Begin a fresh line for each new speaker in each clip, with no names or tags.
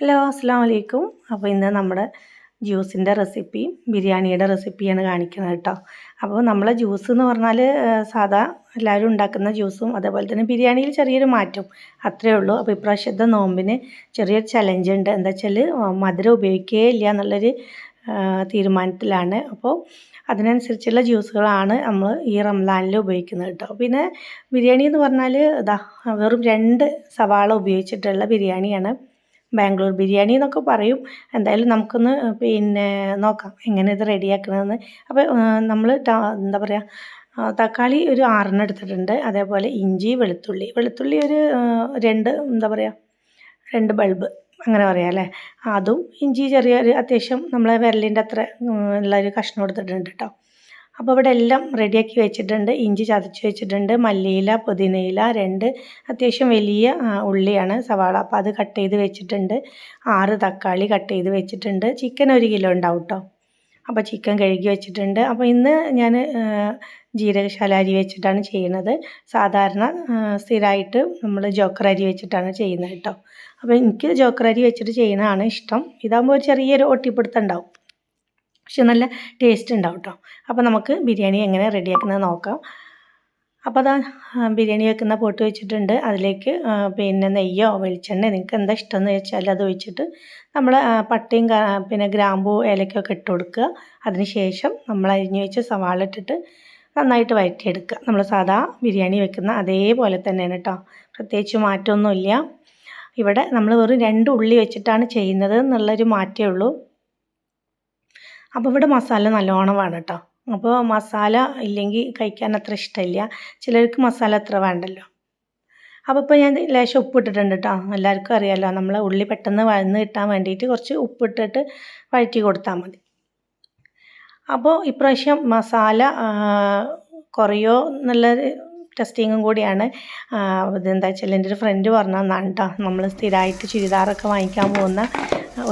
Hello അസ്സാം വലൈക്കും അപ്പോൾ ഇന്ന് നമ്മുടെ ജ്യൂസിന്റെ റെസിപ്പി ബിരിയാണിയുടെ റെസിപ്പിയാണ് കാണിക്കുന്നത് കേട്ടോ. അപ്പോൾ നമ്മളെ ജ്യൂസ് എന്ന് പറഞ്ഞാൽ സാധാ എല്ലാവരും ഉണ്ടാക്കുന്ന ജ്യൂസും അതേപോലെ തന്നെ ബിരിയാണിയിൽ ചെറിയൊരു മാറ്റം അത്രയേ ഉള്ളൂ. അപ്പോൾ ഇപ്രാവശ്യത്തെ നോമ്പിന് ചെറിയൊരു ചലഞ്ച് ഉണ്ട്. എന്താ വെച്ചാൽ മധുരം ഉപയോഗിക്കുകയേ ഇല്ല എന്നുള്ളൊരു തീരുമാനത്തിലാണ്. അപ്പോൾ അതിനനുസരിച്ചുള്ള ജ്യൂസുകളാണ് നമ്മൾ ഈ റംലാനിൽ ഉപയോഗിക്കുന്നത് കേട്ടോ. പിന്നെ ബിരിയാണി എന്ന് പറഞ്ഞാൽ ഇതാ വെറും രണ്ട് സവാള ഉപയോഗിച്ചിട്ടുള്ള ബിരിയാണിയാണ്. ബാംഗ്ലൂർ ബിരിയാണി എന്നൊക്കെ പറയും. എന്തായാലും നമുക്കൊന്ന് പിന്നെ നോക്കാം എങ്ങനെ ഇത് റെഡിയാക്കണമെന്ന് അപ്പോൾ നമ്മൾ എന്താ പറയുക തക്കാളി ഒരു ആറെണ്ണം എടുത്തിട്ടുണ്ട്. അതേപോലെ ഇഞ്ചി വെളുത്തുള്ളി. വെളുത്തുള്ളി ഒരു രണ്ട് എന്താ പറയുക രണ്ട് ബൾബ് അങ്ങനെ പറയാം അല്ലേ? അതും ഇഞ്ചി ചെറിയൊരു അത്യാവശ്യം നമ്മളെ വിരലിന്റെ അത്ര ഉള്ള ഒരു കഷ്ണം എടുത്തിട്ടുണ്ട് കേട്ടോ അപ്പോൾ ഇവിടെ എല്ലാം റെഡിയാക്കി വെച്ചിട്ടുണ്ട്. ഇഞ്ചി ചതച്ച് വെച്ചിട്ടുണ്ട്. മല്ലിയില പുതിനയില രണ്ട് അത്യാവശ്യം വലിയ ഉള്ളിയാണ് സവാള. അപ്പോൾ അത് കട്ട് ചെയ്ത് വെച്ചിട്ടുണ്ട്. ആറ് തക്കാളി കട്ട് ചെയ്ത് വെച്ചിട്ടുണ്ട്. ചിക്കൻ ഒരു കിലോ ഉണ്ടാവും കേട്ടോ അപ്പോൾ ചിക്കൻ കഴുകി വെച്ചിട്ടുണ്ട്. അപ്പോൾ ഇന്ന് ഞാൻ ജീരകശാല അരി വെച്ചിട്ടാണ് ചെയ്യുന്നത്. സാധാരണ സ്ഥിരമായിട്ട് നമ്മൾ ജോക്കർ അരി വെച്ചിട്ടാണ് ചെയ്യുന്നത് കേട്ടോ അപ്പോൾ എനിക്ക് ജോക്കർ അരി വെച്ചിട്ട് ചെയ്യുന്നതാണ് ഇഷ്ടം. ഇതാകുമ്പോൾ ചെറിയൊരു ഒട്ടിപ്പിടുത്തം ഉണ്ടാവും. പക്ഷെ നല്ല ടേസ്റ്റ് ഉണ്ടാവും കേട്ടോ അപ്പോൾ നമുക്ക് ബിരിയാണി എങ്ങനെ റെഡിയാക്കുന്നത് നോക്കാം. അപ്പോൾ അതാ ബിരിയാണി വെക്കുന്ന പോട്ട് വെച്ചിട്ടുണ്ട്. അതിലേക്ക് പിന്നെ നെയ്യോ വെളിച്ചെണ്ണ നിങ്ങൾക്ക് എന്താ ഇഷ്ടം എന്ന് വെച്ചാൽ അത് ഒഴിച്ചിട്ട് നമ്മൾ പട്ടയും പിന്നെ ഗ്രാമ്പൂ ഏലക്കൊക്കെ ഇട്ട് കൊടുക്കുക. അതിന് ശേഷം നമ്മൾ അരിഞ്ഞു വെച്ച് സവാള ഇട്ടിട്ട് നന്നായിട്ട് വഴറ്റിയെടുക്കുക. നമ്മൾ സാധാ ബിരിയാണി വെക്കുന്ന അതേപോലെ തന്നെയാണ് കേട്ടോ പ്രത്യേകിച്ച് മാറ്റമൊന്നുമില്ല. ഇവിടെ നമ്മൾ വെറും രണ്ട് ഉള്ളി വെച്ചിട്ടാണ് ചെയ്യുന്നത് എന്നുള്ളൊരു മാറ്റമേ ഉള്ളൂ. അപ്പോൾ ഇവിടെ മസാല നല്ലോണം വേണം കേട്ടോ അപ്പോൾ മസാല ഇല്ലെങ്കിൽ കഴിക്കാൻ അത്ര ഇഷ്ടമില്ല. ചിലർക്ക് മസാല അത്ര വേണ്ടല്ലോ. അപ്പോൾ ഇപ്പോൾ ഞാൻ ലേശം ഉപ്പിട്ടിട്ടുണ്ട് കേട്ടോ എല്ലാവർക്കും അറിയാമല്ലോ നമ്മൾ ഉള്ളി പെട്ടെന്ന് വഴന്ന് കിട്ടാൻ വേണ്ടിയിട്ട് കുറച്ച് ഉപ്പിട്ടിട്ട് വഴറ്റി കൊടുത്താൽ മതി. അപ്പോൾ ഇപ്രാവശ്യം മസാല കുറയോ എന്നുള്ളൊരു ടെസ്റ്റിങ്ങും കൂടിയാണ്. ഇതെന്താ വെച്ചാൽ എന്റെ ഒരു ഫ്രണ്ട് പറഞ്ഞു കേട്ടോ നമ്മൾ സ്ഥിരമായിട്ട് ചുരിദാറൊക്കെ വാങ്ങിക്കാൻ പോകുന്ന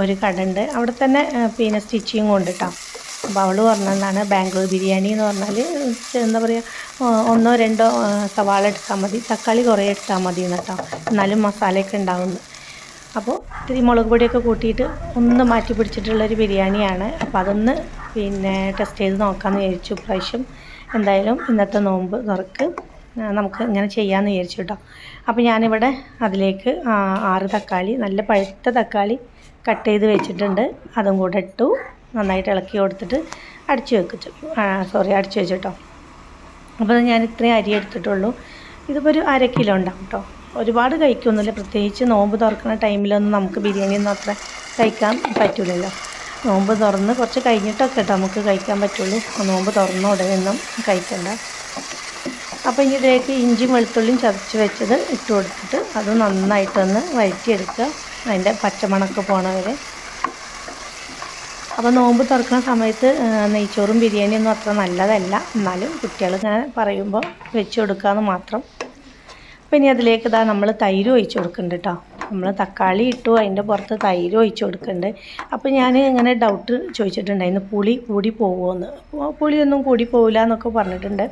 ഒരു കട ഉണ്ട് അവിടെ തന്നെ പിന്നെ സ്റ്റിച്ചിങ് ഉണ്ട് കേട്ടോ അപ്പോൾ അവൾ പറഞ്ഞതാണ് ബാംഗ്ലൂർ ബിരിയാണി എന്ന് പറഞ്ഞാൽ എന്താ പറയുക ഒന്നോ രണ്ടോ സവാള എടുത്താൽ മതി. തക്കാളി കുറേ എടുത്താൽ മതി കേട്ടോ എന്നാലും മസാലയൊക്കെ ഉണ്ടാവുന്നു. അപ്പോൾ ഇത്തിരി മുളക് പൊടിയൊക്കെ കൂട്ടിയിട്ട് ഒന്ന് മാറ്റി പിടിച്ചിട്ടുള്ളൊരു ബിരിയാണിയാണ്. അപ്പോൾ അതൊന്ന് പിന്നെ ടെസ്റ്റ് ചെയ്ത് നോക്കാമെന്ന് വിചാരിച്ചു. പ്രാവശ്യം എന്തായാലും ഇന്നത്തെ നോമ്പ് തുറക്ക്. നമുക്ക് ഇങ്ങനെ ചെയ്യാമെന്ന് വിചാരിച്ചു കേട്ടോ. അപ്പോൾ ഞാനിവിടെ അതിലേക്ക് ആറ് തക്കാളി നല്ല പഴുത്ത തക്കാളി കട്ട് ചെയ്ത് വെച്ചിട്ടുണ്ട്. അതും കൂടെ ഇട്ടു നന്നായിട്ട് ഇളക്കി കൊടുത്തിട്ട് അടിച്ചു വെക്കിച്ചു. സോറി അടിച്ചു വെച്ചിട്ടോ അപ്പോൾ ഞാൻ ഇത്രയും അരി എടുത്തിട്ടുള്ളൂ. ഇതിപ്പോൾ ഒരു അര കിലോ ഉണ്ടാവും കേട്ടോ. ഒരുപാട് കഴിക്കൊന്നുമില്ല. പ്രത്യേകിച്ച് നോമ്പ് തുറക്കുന്ന ടൈമിലൊന്നും നമുക്ക് ബിരിയാണി ഒന്നും അത്ര കഴിക്കാൻ പറ്റില്ലല്ലോ നോമ്പ് തുറന്ന് കുറച്ച് കഴിഞ്ഞിട്ടൊക്കെ കേട്ടോ നമുക്ക് കഴിക്കാൻ പറ്റുള്ളൂ. നോമ്പ് തുറന്ന ഉടനെയൊന്നും കഴിക്കണ്ട. അപ്പോൾ ഇനി ഇതിലേക്ക് ഇഞ്ചിയും വെളുത്തുള്ളിയും ചതച്ച് വെച്ചത് ഇട്ട് കൊടുത്തിട്ട് അത് നന്നായിട്ടൊന്ന് വഴറ്റിയെടുക്കുക. അതിന്റെ പച്ചമണക്ക് പോണ വരെ അപ്പോൾ നോമ്പ് തുറക്കുന്ന സമയത്ത് നെയ്ച്ചോറും ബിരിയാണിയൊന്നും അത്ര നല്ലതല്ല. എന്നാലും കുട്ടികൾ ഇങ്ങനെ പറയുമ്പോൾ വെച്ച് കൊടുക്കാമെന്ന് മാത്രം. അപ്പോൾ ഇനി അതിലേക്ക് ഇതാ നമ്മൾ തൈര് ഒഴിച്ച് കൊടുക്കുന്നുണ്ട് കേട്ടോ നമ്മൾ തക്കാളി ഇട്ടു അതിന്റെ പുറത്ത് തൈര് ഒഴിച്ച് കൊടുക്കുന്നുണ്ട് അപ്പോൾ ഞാൻ ഇങ്ങനെ ഡൗട്ട് ചോദിച്ചിട്ടുണ്ടായിരുന്നു പുളി കൂടി പോകുമോ എന്ന് പുളിയൊന്നും കൂടി പോകില്ല എന്നൊക്കെ പറഞ്ഞിട്ടുണ്ട്.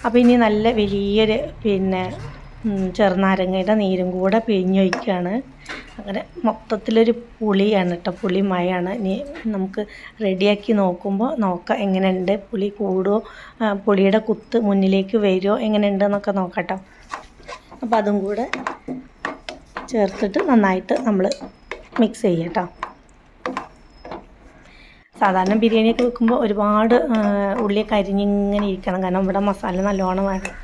അപ്പോൾ ഇനി നല്ല വലിയൊരു പിന്നെ ചെറുനാരങ്ങയുടെ നീരും കൂടെ പിഴിഞ്ഞൊഴിക്കുകയാണ് അങ്ങനെ മൊത്തത്തിലൊരു പുളിയാണ് കേട്ടോ പുളി മയാണ് ഇനി നമുക്ക് റെഡിയാക്കി നോക്കുമ്പോൾ നോക്കാം എങ്ങനെയുണ്ട് പുളി കൂടുമോ പുളിയുടെ കുത്ത് മുന്നിലേക്ക് വരുമോ എങ്ങനെയുണ്ട് എന്നൊക്കെ നോക്കട്ടോ. അപ്പോൾ അതും കൂടെ ചേർത്തിട്ട് നന്നായിട്ട് നമ്മൾ മിക്സ് ചെയ്യട്ടോ സാധാരണ ബിരിയാണിയൊക്കെ വെക്കുമ്പോൾ ഒരുപാട് ഉള്ളിയൊക്കെ അരിഞ്ഞിങ്ങനെ ഇരിക്കണം. കാരണം ഇവിടെ മസാല നല്ലോണം വേണം.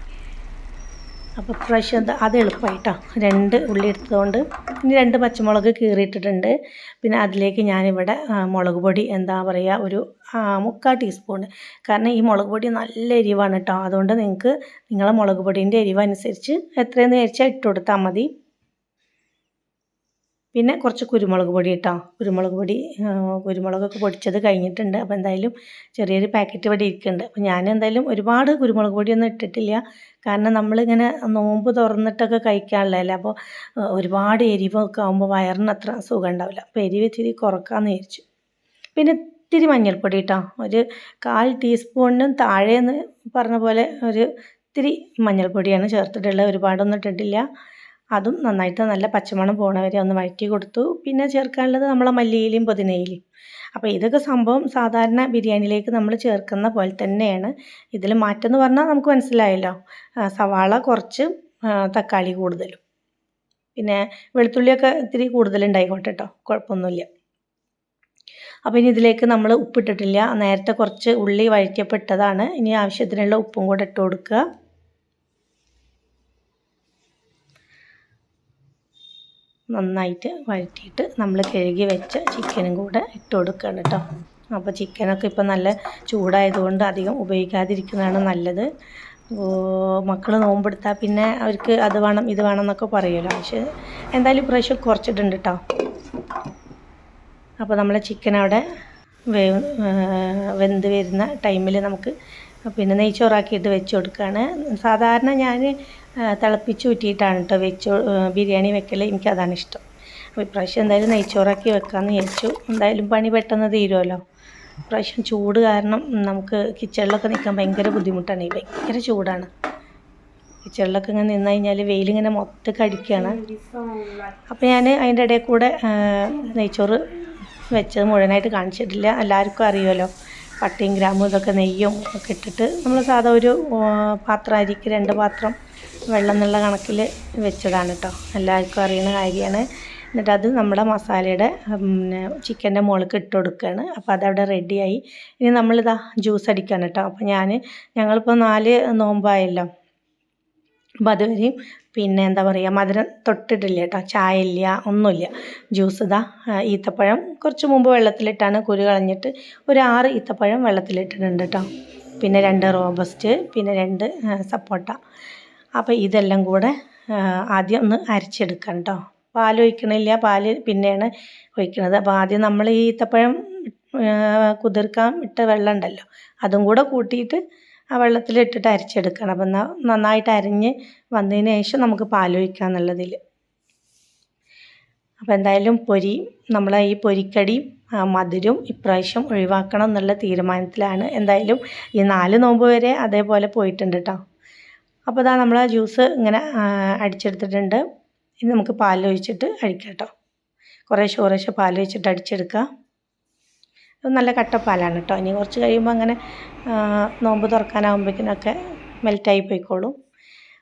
അപ്പോൾ പ്രാവശ്യം അത് എളുപ്പമായിട്ടോ രണ്ട് ഉള്ളി എടുത്തതുകൊണ്ട് ഇനി രണ്ട് പച്ചമുളക് കീറിയിട്ടിട്ടുണ്ട്. പിന്നെ അതിലേക്ക് ഞാനിവിടെ മുളക് പൊടി എന്താ പറയുക ഒരു മുക്കാൽ ടീസ്പൂൺ കാരണം ഈ മുളക് പൊടി നല്ല എരിവാണ് കേട്ടോ അതുകൊണ്ട് നിങ്ങൾക്ക് നിങ്ങളെ മുളക് പൊടീന്റെ എരിവനുസരിച്ച് എത്രയെന്ന് വിചാരിച്ചാൽ ഇട്ട് കൊടുത്താൽ മതി. പിന്നെ കുറച്ച് കുരുമുളക് പൊടി ഇട്ടോ. കുരുമുളക് പൊടി കുരുമുളകൊക്കെ പൊടിച്ചത് കഴിഞ്ഞിട്ടുണ്ട്. അപ്പോൾ എന്തായാലും ചെറിയൊരു പാക്കറ്റ് ഇവിടെ ഇരിക്കുന്നുണ്ട്. അപ്പോൾ ഞാൻ എന്തായാലും ഒരുപാട് കുരുമുളക് പൊടിയൊന്നും ഇട്ടിട്ടില്ല. കാരണം നമ്മളിങ്ങനെ നോമ്പ് തുറന്നിട്ടൊക്കെ കഴിക്കാനുള്ളതല്ലേ അപ്പോൾ ഒരുപാട് എരിവൊക്കെ ആകുമ്പോൾ വയറിന് അത്ര സുഖം ഉണ്ടാവില്ല. അപ്പോൾ എരിവ് ഇച്ചിരി കുറക്കാമെന്ന് വിചാരിച്ചു. പിന്നെ ഇത്തിരി മഞ്ഞൾപ്പൊടി കേട്ടോ ഒരു കാൽ ടീസ്പൂണിനും താഴേന്ന് പറഞ്ഞ പോലെ ഒരു ഇത്തിരി മഞ്ഞൾപ്പൊടിയാണ് ചേർത്തിട്ടുള്ളത്. ഒരുപാടൊന്നും ഇട്ടിട്ടില്ല. അതും നന്നായിട്ട് നല്ല പച്ചമണം പോണ വരെ ഒന്ന് വഴറ്റി കൊടുത്തു. പിന്നെ ചേർക്കാനുള്ളത് നമ്മളെ മല്ലിയിലയും പുതിനയിലയും. അപ്പോൾ ഇതൊക്കെ സംഭവം സാധാരണ ബിരിയാണിയിലേക്ക് നമ്മൾ ചേർക്കുന്ന പോലെ തന്നെയാണ്. ഇതിൽ മാറ്റം എന്ന് പറഞ്ഞാൽ നമുക്ക് മനസ്സിലായല്ലോ. സവാള കുറച്ച് തക്കാളി കൂടുതലും. പിന്നെ വെളുത്തുള്ളിയൊക്കെ ഇത്തിരി കൂടുതലുണ്ടായിക്കോട്ടെ കേട്ടോ കുഴപ്പമൊന്നുമില്ല. അപ്പോൾ ഇനി ഇതിലേക്ക് നമ്മൾ ഉപ്പിട്ടിട്ടില്ല. നേരത്തെ കുറച്ച് ഉള്ളി വഴറ്റിയപ്പോൾ ഇട്ടതാണ്. ഇനി ആവശ്യത്തിനുള്ള ഉപ്പും കൂടെ ഇട്ട് കൊടുക്കുക. നന്നായിട്ട് വഴറ്റിയിട്ട് നമ്മൾ കഴുകി വെച്ച ചിക്കനും കൂടെ ഇട്ട് കൊടുക്കണം കേട്ടോ. അപ്പോൾ ചിക്കനൊക്കെ ഇപ്പം നല്ല ചൂടായതുകൊണ്ട് അധികം ഉപയോഗിക്കാതിരിക്കുന്നതാണ് നല്ലത്. മക്കൾ നോമ്പെടുത്താൽ പിന്നെ അവർക്ക് അത് വേണം ഇത് വേണം എന്നൊക്കെ പറയുമല്ലോ. പക്ഷേ എന്തായാലും ഇപ്രാവശ്യം കുറച്ചിട്ടുണ്ട് കേട്ടോ. അപ്പോൾ നമ്മളെ ചിക്കൻ അവിടെ വേവ് വെന്ത് വരുന്ന ടൈമിൽ നമുക്ക് പിന്നെ നെയ്ച്ചോറാക്കിയിട്ട് വെച്ച് കൊടുക്കുകയാണ്. സാധാരണ ഞാൻ തിളപ്പിച്ച് ഊറ്റിയിട്ടാണ് കേട്ടോ വെച്ചോ ബിരിയാണി വെക്കൽ എനിക്കതാണ് ഇഷ്ടം. അപ്പോൾ ഇപ്രാവശ്യം എന്തായാലും നെയ്ച്ചോറാക്കി വെക്കാമെന്ന് വിചാരിച്ചു. എന്തായാലും പണി പെട്ടെന്ന് തീരുമല്ലോ ഇപ്രാവശ്യം ചൂട് കാരണം നമുക്ക് കിച്ചണിലൊക്കെ നിൽക്കാൻ ഭയങ്കര ബുദ്ധിമുട്ടാണ്. ഈ ഭയങ്കര ചൂടാണ്. കിച്ചണിലൊക്കെ ഇങ്ങനെ നിന്ന് കഴിഞ്ഞാൽ വെയിലിങ്ങനെ മൊത്തം കടിക്കുകയാണ് അപ്പോൾ ഞാൻ അതിന്റെ ഇടയിൽ കൂടെ നെയ്ച്ചോറ് വെച്ചത് മുഴുവനായിട്ട് കാണിച്ചിട്ടില്ല. എല്ലാവർക്കും അറിയുമല്ലോ പട്ടിയും ഗ്രാമും ഇതൊക്കെ നെയ്യും ഒക്കെ ഇട്ടിട്ട് നമ്മൾ സാധാ ഒരു പാത്രം അരിക്ക് രണ്ട് പാത്രം വെള്ളം എന്നുള്ള കണക്കിൽ വെച്ചതാണ് കേട്ടോ എല്ലാവർക്കും അറിയുന്ന കാര്യമാണ്. എന്നിട്ട് അത് നമ്മുടെ മസാലയുടെ പിന്നെ ചിക്കന്റെ മുകളിലേക്ക് ഇട്ട് കൊടുക്കുകയാണ്. അപ്പോൾ അതവിടെ റെഡിയായി ഇനി നമ്മളിതാ ജ്യൂസ് അടിക്കുകയാണ് കേട്ടോ അപ്പോൾ ഞാൻ ഞങ്ങളിപ്പോൾ നാല് നോമ്പായല്ലോ. അപ്പോൾ അതുവരെയും പിന്നെ എന്താ പറയുക മധുരം തൊട്ടിട്ടില്ല കേട്ടോ. ചായ ഇല്ല ഒന്നുമില്ല. ജ്യൂസ് ഇതാ ഈത്തപ്പഴം കുറച്ച് മുമ്പ് വെള്ളത്തിലിട്ടാണ് കുരു കളഞ്ഞിട്ട് ഒരു ആറ് ഈത്തപ്പഴം വെള്ളത്തിലിട്ടിട്ടുണ്ട് കേട്ടോ. പിന്നെ രണ്ട് റോബസ്റ്റ് പിന്നെ രണ്ട് സപ്പോട്ട. അപ്പോൾ ഇതെല്ലാം കൂടെ ആദ്യം ഒന്ന് അരച്ചെടുക്കണം കേട്ടോ. പാൽ ഒഴിക്കണില്ല പാൽ പിന്നെയാണ് ഒഴിക്കുന്നത് അപ്പോൾ ആദ്യം നമ്മൾ ഈ ഈത്തപ്പഴം കുതിർക്കാൻ ഇട്ട വെള്ളം ഉണ്ടല്ലോ അതും കൂടെ കൂട്ടിയിട്ട് ആ വെള്ളത്തിലിട്ടിട്ട് അരച്ചെടുക്കണം. അപ്പം നന്നായിട്ട് അരിഞ്ഞ് വന്നതിന് ശേഷം നമുക്ക് പാലൊഴിക്കാം എന്നുള്ളതിൽ അപ്പോൾ എന്തായാലും പൊരി നമ്മൾ ഈ പൊരിക്കടി മധുരം ഇപ്രാവശ്യം ഒഴിവാക്കണം എന്നുള്ള തീരുമാനത്തിലാണ് എന്തായാലും ഈ നാല് നോമ്പ് വരെ അതേപോലെ പോയിട്ടുണ്ട് കേട്ടോ അപ്പോൾ ഇതാ നമ്മൾ ആ ജ്യൂസ് ഇങ്ങനെ അടിച്ചെടുത്തിട്ടുണ്ട്. ഇനി നമുക്ക് പാലൊഴിച്ചിട്ട് അടിക്കാം കേട്ടോ കുറേശ്ശെ കുറേശ്ശെ പാലൊഴിച്ചിട്ട് അടിച്ചെടുക്കുക ഇത് നല്ല കട്ട പാലാണ് കേട്ടോ ഇനി കുറച്ച് കഴിയുമ്പോൾ അങ്ങനെ നോമ്പ് തുറക്കാനാകുമ്പോഴേക്കിനൊക്കെ മെൽറ്റായി പോയിക്കോളും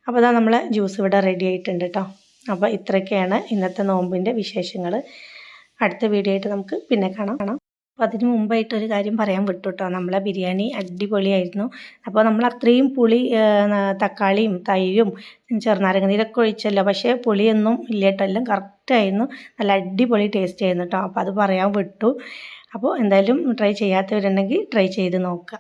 അപ്പോൾ അതാ നമ്മളെ ജ്യൂസ് ഇവിടെ റെഡി ആയിട്ടുണ്ട് കേട്ടോ അപ്പോൾ ഇത്രയൊക്കെയാണ് ഇന്നത്തെ നോമ്പിന്റെ വിശേഷങ്ങൾ അടുത്ത വീഡിയോ ആയിട്ട് നമുക്ക് പിന്നെ കാണാം. കാണാം. അപ്പോൾ അതിന് മുമ്പായിട്ട് ഒരു കാര്യം പറയാൻ വിട്ടു കേട്ടോ നമ്മളെ ബിരിയാണി അടിപൊളിയായിരുന്നു. അപ്പോൾ നമ്മൾ അത്രയും പുളി തക്കാളിയും തൈരും ചെറുനാരങ്ങ നീരൊക്കെ ഒഴിച്ചല്ലോ. പക്ഷേ പുളിയൊന്നും ഇല്ല കേട്ടോ എല്ലാം കറക്റ്റായിരുന്നു നല്ല അടിപൊളി ടേസ്റ്റ് ആയിരുന്നു കേട്ടോ അപ്പോൾ അത് പറയാൻ വിട്ടു. അപ്പോൾ എന്തായാലും ട്രൈ ചെയ്യാത്തവരുണ്ടെങ്കിൽ ട്രൈ ചെയ്ത് നോക്കുക.